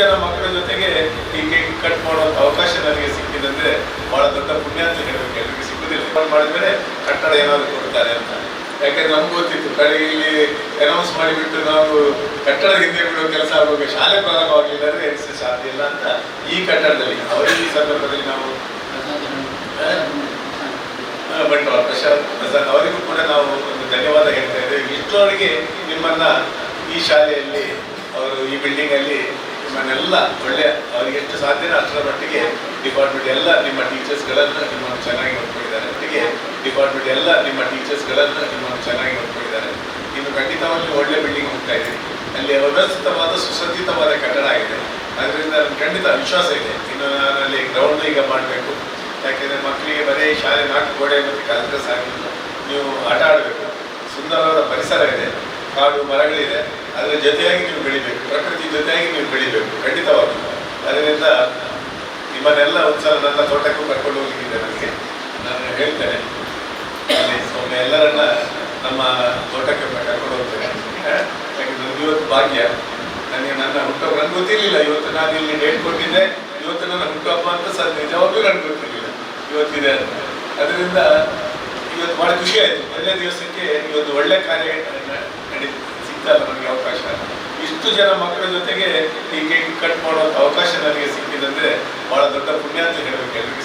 ಜನ ಮಕ್ಕಳ ಜೊತೆಗೆ ಈ ಕೇಕ್ ಕಟ್ ಮಾಡೋ ಅವಕಾಶ ನನಗೆ ಸಿಕ್ಕಿದಂದ್ರೆ ಬಹಳ ದೊಡ್ಡ ಪುಣ್ಯ ಅಂತ ಹೇಳಬೇಕು. ಎಲ್ರಿಗೂ ಸಿಕ್ಕುದಿಲ್ಲ ಮೇಲೆ ಕಟ್ಟಡ ಏನಾದ್ರು ಕೊಡ್ತಾರೆ ಅಂತ. ಯಾಕಂದ್ರೆ ನಮ್ಗೆ ಗೊತ್ತಿತ್ತು, ಕಡೆ ಇಲ್ಲಿ ಅನೌನ್ಸ್ ಮಾಡಿಬಿಟ್ಟು ನಾವು ಕಟ್ಟಡ ಹಿಂದೆ ಬಿಡುವ ಕೆಲಸ ಆಗುವಾಗ ಶಾಲೆ ಪ್ರಾರಂಭ ಆಗಲಿಲ್ಲ ಅಂದ್ರೆ ಎಸ್ ಸಾಧ್ಯ ಇಲ್ಲ ಅಂತ ಈ ಕಟ್ಟಡದಲ್ಲಿ, ಅವರ ಈ ಸಂದರ್ಭದಲ್ಲಿ ನಾವು ಬಟ್ ಪ್ರಶಾಂತ್ ಪ್ರಸಾದ್ ಅವರಿಗೂ ಕೂಡ ನಾವು ಒಂದು ಧನ್ಯವಾದ ಹೇಳ್ತಾ ಇದ್ದೇವೆ. ಇಷ್ಟರವರೆಗೆ ನಿಮ್ಮನ್ನ ಈ ಶಾಲೆಯಲ್ಲಿ, ಅವರು ಈ ಬಿಲ್ಡಿಂಗ್ ಅಲ್ಲಿ ನಿಮ್ಮನ್ನೆಲ್ಲ ಒಳ್ಳೆ ಅವ್ರಿಗೆ ಎಷ್ಟು ಸಾಧ್ಯನೋ ಅಷ್ಟರ ಮಟ್ಟಿಗೆ ಡಿಪಾರ್ಟ್ಮೆಂಟ್ ಎಲ್ಲ ನಿಮ್ಮ ಟೀಚರ್ಸ್ಗಳನ್ನು ನಿಮ್ಮನ್ನು ಚೆನ್ನಾಗಿ ನೋಡ್ಕೊಂಡಿದ್ದಾರೆ. ಒಟ್ಟಿಗೆ ಡಿಪಾರ್ಟ್ಮೆಂಟ್ ಎಲ್ಲ ನಿಮ್ಮ ಟೀಚರ್ಸ್ಗಳನ್ನು ನಿಮ್ಮನ್ನು ಚೆನ್ನಾಗಿ ನೋಡ್ಕೊಂಡಿದ್ದಾರೆ. ಇನ್ನು ಖಂಡಿತವಾಗಿ ಒಳ್ಳೆ ಬಿಲ್ಡಿಂಗ್ ಹೋಗ್ತಾ ಇದೆ. ಅಲ್ಲಿ ವ್ಯವಸ್ಥಿತವಾದ ಸುಸಜ್ಜಿತವಾದ ಕಟ್ಟಡ ಆಗಿದೆ ಅದರಿಂದ ನನಗೆ ಖಂಡಿತ ವಿಶ್ವಾಸ ಇದೆ. ಇನ್ನು ನಾನು ಅಲ್ಲಿ ಗ್ರೌಂಡ್ ಈಗ ಮಾಡಬೇಕು. ಯಾಕೆಂದರೆ ಮಕ್ಕಳಿಗೆ ಬರೀ ಶಾಲೆ ನಾಲ್ಕು ಗೋಡೆ ಮತ್ತು ಕಲಿತ್ರೆ ಸಾಗಿಲ್ಲ ನೀವು ಆಟ ಆಡಬೇಕು. ಸುಂದರವಾದ ಪರಿಸರ ಇದೆ. ಕಾಡು ಮರಗಳಿದೆ. ಅದರ ಜೊತೆಯಾಗಿ ನೀವು ಬೆಳಿಬೇಕು. ಪ್ರಕೃತಿ ಜೊತೆಯಾಗಿ ನೀವು ಬೆಳಿಬೇಕು ಖಂಡಿತವಾಗಿ. ಅದರಿಂದ ನಿಮ್ಮನ್ನೆಲ್ಲ ಒಂದ್ಸಲ ನನ್ನ ತೋಟಕ್ಕೂ ಕರ್ಕೊಂಡು ಹೋಗಿದ್ದೆ ನನಗೆ. ನಾನು ಹೇಳ್ತೇನೆ. ಒಮ್ಮೆ ಎಲ್ಲರನ್ನ ನಮ್ಮ ತೋಟಕ್ಕೆ ಕರ್ಕೊಂಡು ಹೋಗ್ತೇನೆ. ಆ, ನನಗೆ ಇವತ್ತು ಭಾಗ್ಯ. ನನಗೆ ನನ್ನ ಹುಟ್ಟಪ್ಪ ನನಗೆ ಗೊತ್ತಿರಲಿಲ್ಲ. ಇವತ್ತು ನಾನು ಇಲ್ಲಿ ಕೊಟ್ಟಿದ್ದೆ ಇವತ್ತು ನನ್ನ ಹುಟ್ಟಪ್ಪ ಅಂತ ಸರ್ ನಿಜವಾಗ್ಲೂ ನನಗೆ ಗೊತ್ತಿರಲಿಲ್ಲ. ಇವತ್ತಿದೆ ಅಂತ. ಅದರಿಂದ ಇವತ್ತು ಭಾಳ ಖುಷಿ ಆಯಿತು. ಒಳ್ಳೆ ದಿವಸಕ್ಕೆ ಇವತ್ತು ಒಳ್ಳೆ ಕಾರ್ಯ ನಡೀತು. ನಡಿ ಸಿಗ್ತಲ್ಲ ನನಗೆ ಅವಕಾಶ. ಇಷ್ಟು ಜನ ಮಕ್ಕಳ ಜೊತೆಗೆ ಈ ಕೇಕ್ ಕಟ್ ಮಾಡುವಂಥ ಅವಕಾಶ ನನಗೆ ಸಿಕ್ಕಿದಂದ್ರೆ ಬಹಳ ದೊಡ್ಡ ಪುಣ್ಯ ಅಂತ ಹೇಳಬೇಕು